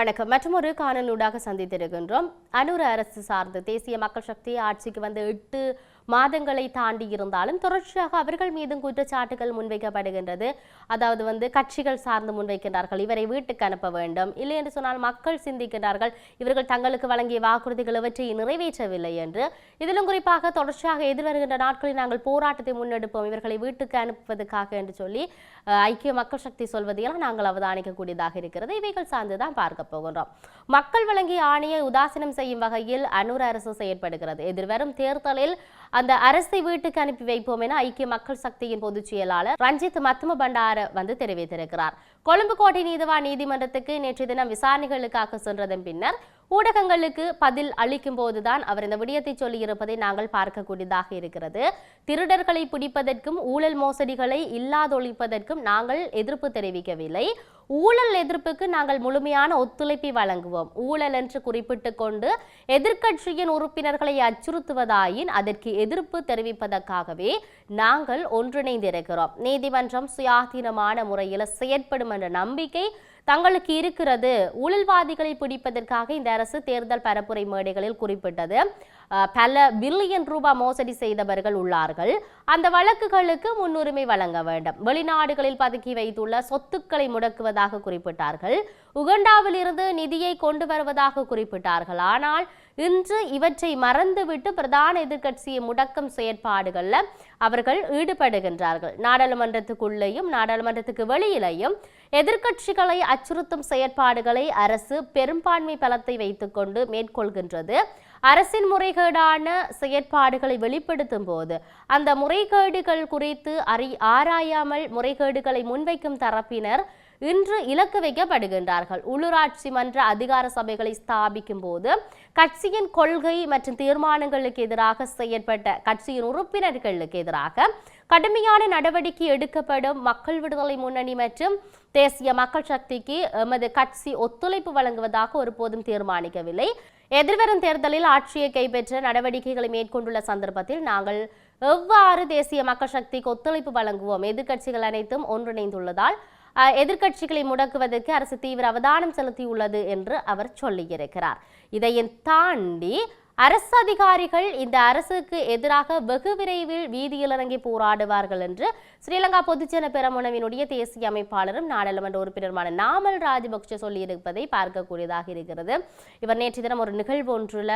வணக்கம். மற்றொரு காணொலியூடாக சந்தித்திருக்கின்றோம். அனூர் அரசு சார்ந்து தேசிய மக்கள் சக்தி ஆட்சிக்கு வந்து எட்டு மாதங்களை தாண்டி இருந்தாலும் தொடர்ச்சியாக அவர்கள் மீதும் குற்றச்சாட்டுகள் முன்வைக்கப்படுகின்றது. அதாவது வந்து கட்சிகள் சார்ந்து முன்வைக்கின்றார்கள். இவரை வீட்டுக்கு அனுப்ப வேண்டும். இல்லை என்று சொன்னால் மக்கள் சிந்திக்கின்றார்கள். இவர்கள் தங்களுக்கு வழங்கிய வாக்குறுதிகள் இவற்றை நிறைவேற்றவில்லை என்று. இதிலும் குறிப்பாக தொடர்ச்சியாக எதிர்வருகின்ற நாட்களில் நாங்கள் போராட்டத்தை முன்னெடுப்போம். இவர்களை வீட்டுக்கு அனுப்புவதற்காக என்று சொல்லி ஐக்கிய மக்கள் சக்தி சொல்வதையெல்லாம் நாங்கள் அவதானிக்கக்கூடியதாக இருக்கிறது. இவைகள் சார்ந்து தான் பார்க்க போகின்றோம். மக்கள் வழங்கிய ஆணையை உதாசீனம் செய்யும் வகையில் அனூர் அரசு செயற்படுகிறது. எதிர்வரும் தேர்தலில் அந்த அரசை வீட்டுக்கு அனுப்பி வைப்போம் என ஐக்கிய மக்கள் சக்தியின் பொதுச் செயலாளர் ரஞ்சித் மத்தும பண்டார வந்து தெரிவித்திருக்கிறார். கொழும்பு கோட்டை நீதிவான் நீதிமன்றத்துக்கு நேற்று தினம் விசாரணைகளுக்காக சென்றதன் பின்னர் ஊடகங்களுக்கு பதில் அளிக்கும் போதுதான் அவர் இந்த விடயத்தை சொல்லியிருப்பதை நாங்கள் பார்க்கக்கூடியதாக இருக்கிறது. திருடர்களை பிடிப்பதற்கும் ஊழல் மோசடிகளை இல்லாதொழிப்பதற்கும் நாங்கள் எதிர்ப்பு தெரிவிக்கவில்லை. ஊழல் எதிர்ப்புக்கு நாங்கள் முழுமையான ஒத்துழைப்பை வழங்குவோம். ஊழல் என்று குறிப்பிட்டு கொண்டு எதிர்க்கட்சியின் உறுப்பினர்களை அச்சுறுத்துவதாயின் அதற்கு எதிர்ப்பு தெரிவிப்பதற்காகவே நாங்கள் ஒன்றிணைந்திருக்கிறோம் நீதிமன்றம் சுயாதீனமான முறையில் செயற்படும் என்ற நம்பிக்கை தங்களுக்கு இருக்கிறது. ஊழல்வாதிகளை பிடிப்பதற்காக இந்த அரசு தேர்தல் பரப்புரை மேடைகளில் குறிப்பிட்டது. பல பில்லியன் ரூபாய் மோசடி செய்தவர்கள் உள்ளார்கள். அந்த வழக்குகளுக்கு முன்னுரிமை வழங்க வேண்டும். வெளிநாடுகளில் பதுக்கி வைத்துள்ள சொத்துக்களை முடக்குவதாக குறிப்பிட்டார்கள். உகண்டாவில் இருந்து நிதியை கொண்டு வருவதாக குறிப்பிட்டார்கள். ஆனால் இன்று இவற்றை மறந்துவிட்டு பிரதான எதிர்க்கட்சியை முடக்கும் செயற்பாடுகளில் அவர்கள் ஈடுபடுகின்றார்கள். நாடாளுமன்றத்துக்குள்ளேயும் நாடாளுமன்றத்துக்கு வெளியிலேயும் எதிர்க்கட்சிகளை அச்சுறுத்தும் செயற்பாடுகளை அரசு பெரும்பான்மை பலத்தை வைத்துக்கொண்டு மேற்கொள்கின்றது. அரசின் முறைகேடான செயற்பாடுகளை வெளிப்படுத்தும் போது அந்த முறைகேடுகள் குறித்து அறி ஆராயாமல் முறைகேடுகளை முன்வைக்கும் தரப்பினர் இன்று இலக்கு வைக்கப்படுகின்றார்கள். உள்ளூராட்சி மன்ற அதிகார சபைகளை ஸ்தாபிக்கும் போது கட்சியின் கொள்கை மற்றும் தீர்மானங்களுக்கு எதிராக செயற்பட்ட கட்சியின் உறுப்பினர்களுக்கு எதிராக கடுமையான நடவடிக்கை எடுக்கப்படும். மக்கள் விடுதலை முன்னணி மற்றும் தேசிய மக்கள் சக்திக்கு எமது கட்சி ஒத்துழைப்பு வழங்குவதாக ஒருபோதும் தீர்மானிக்கவில்லை. எதிர்வரும் தேர்தலில் ஆட்சியை கைப்பற்ற நடவடிக்கைகளை மேற்கொண்டுள்ள சந்தர்ப்பத்தில் நாங்கள் எவ்வாறு தேசிய மக்கள் சக்திக்கு ஒத்துழைப்பு வழங்குவோம்? எதிர்க்கட்சிகள் அனைத்தும் ஒன்றிணைந்துள்ளதால் அஹ், எதிர்க்கட்சிகளை முடக்குவதற்கு அரசு தீவிர அவதானம் செலுத்தியுள்ளது என்று அவர் சொல்லியிருக்கிறார். இதையும் தாண்டி அரசு அதிகாரிகள் இந்த அரசுக்கு எதிராக வெகு விரைவில் வீதியில் இறங்கி போராடுவார்கள் என்று ஸ்ரீலங்கா பொதுஜன பெரமுனவினுடைய தேசிய அமைப்பாளரும் நாடாளுமன்ற உறுப்பினருமான நாமல் ராஜபக்ஷ சொல்லியிருப்பதை பார்க்கக்கூடியதாக இருக்கிறது. இவர் நேற்று தினம் ஒரு நிகழ்வு ஒன்றில்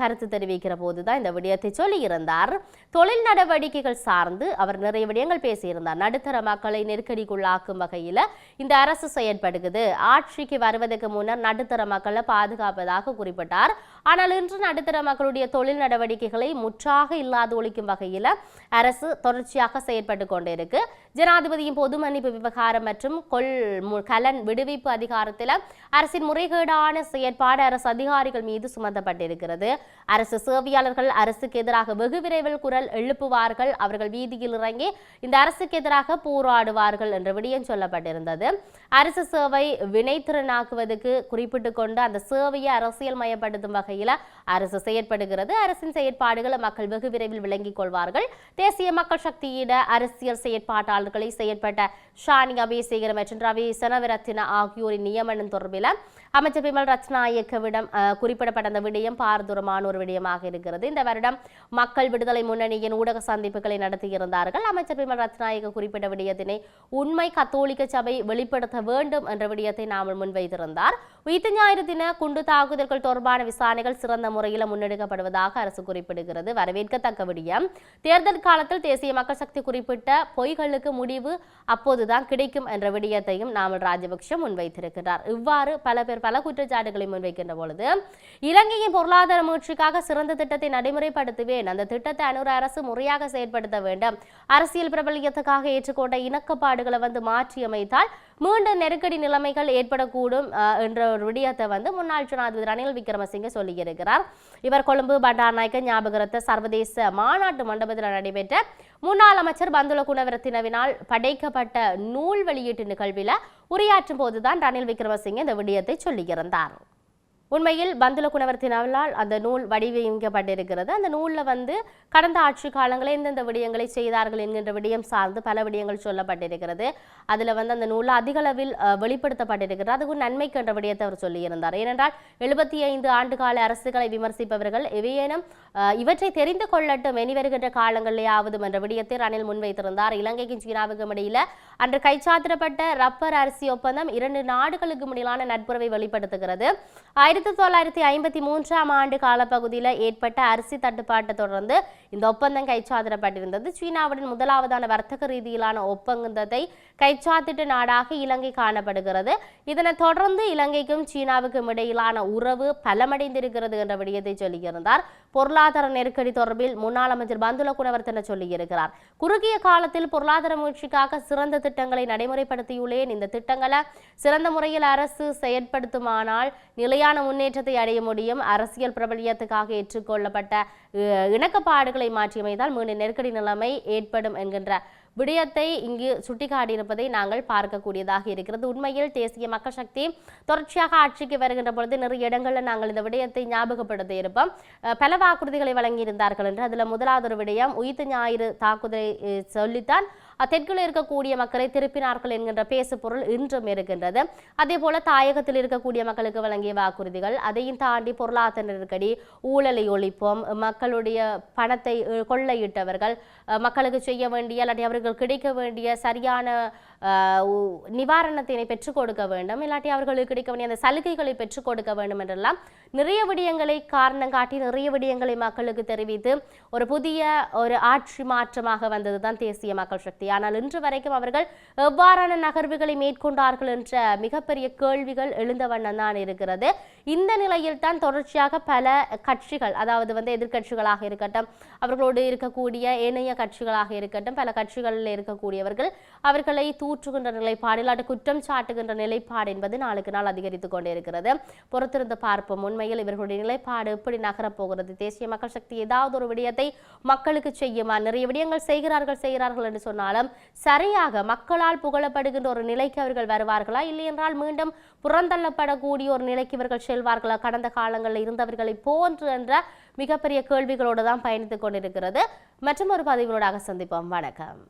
கருத்து தெரிவிக்கிற போதுதான் இந்த விடயத்தை சொல்லியிருந்தார். தொழில் நடவடிக்கைகள் சார்ந்து அவர் நிறைய விடயங்கள் பேசியிருந்தார். நடுத்தர மக்களை நெருக்கடிக்குள்ளாக்கும் வகையில் இந்த அரசு செயற்படுகிறது. ஆட்சிக்கு வருவதற்கு முன்னர் நடுத்தர மக்களை பாதுகாப்பதாக குறிப்பிட்டார். ஆனால் இன்று நடுத்தர மக்களுடைய தொழில் நடவடிக்கைகளை முற்றாக இல்லாது ஒழிக்கும் வகையில் அரசு தொடர்ச்சியாக செயற்பட்டு கொண்டிருக்கு. ஜனாதிபதியின் பொது மன்னிப்பு விவகாரம் மற்றும் கொள் கலன் விடுவிப்பு அதிகாரத்தில் அரசின் முறைகேடான செயற்பாடு அரசு அதிகாரிகள் மீது சுமத்தப்பட்டிருக்கிறது. அரசு சேவையாளர்கள் அரசுக்கு எதிராக வெகு விரைவில் குரல் எழுப்புவார்கள். அவர்கள் வீதியில் இறங்கி இந்த அரசுக்கு எதிராக போராடுவார்கள் என்ற விடயம் சொல்லப்பட்டிருந்தது. அரசு சேவை வினைத்திறனாக்குவதற்கு குறிப்பிட்டு கொண்டு அந்த சேவையை அரசியல் மயப்படுத்தும் வகையில் அரசு செயற்படுகிறது. அரசின் செயற்பாடுகளை மக்கள் வெகு விரைவில் விளங்கிக் கொள்வார்கள். தேசிய மக்கள் சக்தியிட அரசியல் செயற்பாட்டாளர்களை செயற்பட்ட ஷானி அபேசேகர் மற்றும் ரவி சனவரத்தின ஆகியோரின் நியமனம் தொடர்பில் அமைச்சர் பிமல் ரத்நாயக்கவிடம் அஹ், குறிப்பிடப்பட்ட அந்த விடயம் பாரதூரமான ஒரு விடயமாக இருக்கிறது. இந்த வருடம் மக்கள் விடுதலை முன்னணியின் ஊடக சந்திப்புகளை நடத்தியிருந்தார்கள். அமைச்சர் பிமல் ரத்நாயக்க குறிப்பிட்ட விடயத்தினை உண்மை கத்தோலிக்க சபை வெளிப்படுத்த வேண்டும் என்ற விடயத்தை நாமல் முன்வைத்திருந்தார். உயிர்த்த ஞாயிறு தின குண்டு தாக்குதல்கள் தொடர்பான விசாரணைகள் சிறந்த முறையில் முன்னெடுக்கப்படுவதாக அரசு குறிப்பிடுகிறது. வரவேற்கத்தக்க விடியம் தேர்தல் காலத்தில் தேசிய மக்கள் சக்தி குறிப்பிட்ட பொய்களுக்கு முடிவு அப்போதுதான் கிடைக்கும் என்ற விடயத்தையும் நாமல் ராஜபக்ஷ முன்வைத்திருக்கிறார். இவ்வாறு பல பேர் பல குற்றச்சாட்டுகளை முன்வைக்கின்ற பொழுது இலங்கையின் பொருளாதார முயற்சிக்காக சிறந்த திட்டத்தை நடைமுறைப்படுத்துவேன் அந்த திட்டத்தை அனுர அரசு முறையாக செயற்படுத்த வேண்டும் அரசியல் பிரபலியத்துக்காக ஏற்றுக்கொண்ட இணக்கப்பாடுகளை வந்து மாற்றியமைத்தால் மீண்டும் நெருக்கடி நிலைமைகள் ஏற்படக்கூடும் என்ற ஒரு விடயத்தை வந்து முன்னாள் ஜனாதிபதி ரணில் விக்ரமசிங்கே சொல்லியிருக்கிறார். இவர் கொழும்பு பண்டாநாயக்க ஞாபகரத்த சர்வதேச மாநாட்டு மண்டபத்தில் நடைபெற்ற முன்னாள் அமைச்சர் பந்துல குணவரத்தினவினால் படைக்கப்பட்ட நூல் வெளியீட்டு நிகழ்வில் உரையாற்றும் போதுதான் ரணில் விக்ரமசிங்கே இந்த விடயத்தை சொல்லியிருந்தார். உண்மையில் பந்துல குணவர்த்தினால் அந்த நூல் வடிவமைக்கப்பட்டிருக்கிறது. அந்த நூலில் வந்து கடந்த ஆட்சி காலங்களில் எந்தெந்த விடயங்களை செய்தார்கள் என்கின்ற விடயம் சார்ந்து பல விடயங்கள் சொல்லப்பட்டிருக்கிறது. அதில் வந்து அந்த நூலில் அதிக அளவில் அஹ், வெளிப்படுத்தப்பட்டிருக்கிறது. அதுக்கு நன்மைக்கு என்ற விடயத்தை அவர் சொல்லியிருந்தார். ஏனென்றால் எழுபத்தி ஐந்து ஆண்டு கால அரசுகளை விமர்சிப்பவர்கள் எவையேனும் அஹ், இவற்றை தெரிந்து கொள்ளட்டும் இனி வருகின்ற காலங்களிலேயாவது என்ற விடயத்தை ரணில் முன்வைத்திருந்தார். இலங்கைக்கும் சீனாவுக்கும் இடையில அன்று கைச்சாத்திரப்பட்ட ரப்பர் அரிசி ஒப்பந்தம் இரண்டு நாடுகளுக்கு இடையிலான நட்புறவை வெளிப்படுத்துகிறது. ஆயிரத்தி ஆயிரத்தி தொள்ளாயிரத்தி ஐம்பத்தி மூன்றாம் ஆண்டு காலப்பகுதியில் ஏற்பட்ட அரிசி தட்டுப்பாட்டை தொடர்ந்து இந்த ஒப்பந்தம் கைச்சாத்திடப்பட்டிருந்தது. சீனாவுடன் முதலாவதான வர்த்தக ரீதியிலான ஒப்பந்தத்தை கைச்சாத்திட்ட நாடாக இலங்கை காணப்படுகிறது. இதனை தொடர்ந்து இலங்கைக்கும் சீனாவுக்கும் இடையிலான உறவு பலமடைந்திருக்கிறது என்ற விடயத்தை சொல்லியிருந்தார். பொருளாதார நெருக்கடி தொடர்பில் முன்னாள் அமைச்சர் பந்துல குணவர்த்தன சொல்லியிருக்கிறார். குறுகிய காலத்தில் பொருளாதார முயற்சிக்காக சிறந்த திட்டங்களை நடைமுறைப்படுத்தியுள்ளேன். இந்த திட்டங்களை சிறந்த முறையில் அரசு செயற்படுத்துமானால் நிலையான முன்னேற்றத்தை அடைய முடியும். அரசியல் பிரபலியத்துக்காக ஏற்றுக்கொள்ளப்பட்ட இணக்கப்பாடுகளை மாற்றியமைத்தால் மீண்டும் நெருக்கடி நிலைமை ஏற்படும் என்கின்ற விடயத்தை இங்கு சுட்டிக்காட்டியிருப்பதை நாங்கள் பார்க்கக்கூடியதாக இருக்கிறது. உண்மையில் தேசிய மக்கள் சக்தி தொடர்ச்சியாக ஆட்சிக்கு வருகின்ற பொழுது நிறைய இடங்களில் நாங்கள் இந்த விடயத்தை ஞாபகப்படுத்த இருப்போம். பல வாக்குறுதிகளை வழங்கியிருந்தார்கள் என்று அதில் முதலாவது ஒரு விடயம் உயிர் ஞாயிறு தாக்குதலை சொல்லித்தான் தெற்கில் இருக்கக்கூடிய மக்களை திருப்பினார்கள் என்கின்ற பேசு பொருள் இன்றும் இருக்கின்றது. அதே போல தாயகத்தில் இருக்கக்கூடிய மக்களுக்கு வழங்கிய வாக்குறுதிகள் அதையும் தாண்டி பொருளாதார நெருக்கடி ஊழலை ஒழிப்போம் மக்களுடைய பணத்தை கொள்ளையிட்டவர்கள் மக்களுக்கு செய்ய வேண்டிய இல்லாட்டி அவர்கள் கிடைக்க வேண்டிய சரியான உ- நிவாரணத்தினை பெற்றுக் கொடுக்க வேண்டும். இல்லாட்டி அவர்களுக்கு கிடைக்க வேண்டிய அந்த சலுகைகளை பெற்றுக் கொடுக்க வேண்டும் என்றெல்லாம் நிறைய விடயங்களை காரணம் காட்டி நிறைய விடயங்களை மக்களுக்கு தெரிவித்து ஒரு புதிய ஒரு ஆட்சி மாற்றமாக வந்தது தான் தேசிய மக்கள் சக்தி. ஆனால் இன்று வரைக்கும் அவர்கள் எவ்வாறான நகர்வுகளை மேற்கொண்டார்கள் என்ற மிகப்பெரிய கேள்விகள் எழுந்த வண்ணம் தான் இருக்கிறது. இந்த நிலையில் தான் தொடர்ச்சியாக பல கட்சிகள் அதாவது வந்து எதிர்க்கட்சிகளாக இருக்கட்டும் அவர்களோடு இருக்கக்கூடிய ஏனைய கட்சிகளாக இருக்கட்டும் பல கட்சிகளில் இருக்கக்கூடியவர்கள் அவர்களை தூற்றுகின்ற நிலைப்பாடு இல்லாட்டி குற்றம் சாட்டுகின்ற நிலைப்பாடு என்பது நாளுக்கு நாள் அதிகரித்து கொண்டே இருக்கிறது. பொறுத்திருந்து பார்ப்போம். உண்மையில் இவர்களுடைய நிலைப்பாடு எப்படி நகரப்போகிறது தேசிய மக்கள் சக்தி ஏதாவது ஒரு விடயத்தை மக்களுக்கு செய்யுமா? நிறைய விடயங்கள் செய்கிறார்கள் செய்கிறார்கள் என்று சொன்னாலும் சரியாக மக்களால் புகழப்படுகின்ற ஒரு நிலைக்கு அவர்கள் வருவார்களா? இல்லை என்றால் மீண்டும் புறந்தள்ளப்படக்கூடிய ஒரு நிலைக்கு இவர்கள் செல்வார்களா. கடந்த காலங்களில் இருந்தவர்களை போன்று என்ற மிகப்பெரிய கேள்விகளோடு தான் பயணித்துக் கொண்டிருக்கிறது. மற்றும் ஒரு பதிவுகளோடாக சந்திப்போம். வணக்கம்.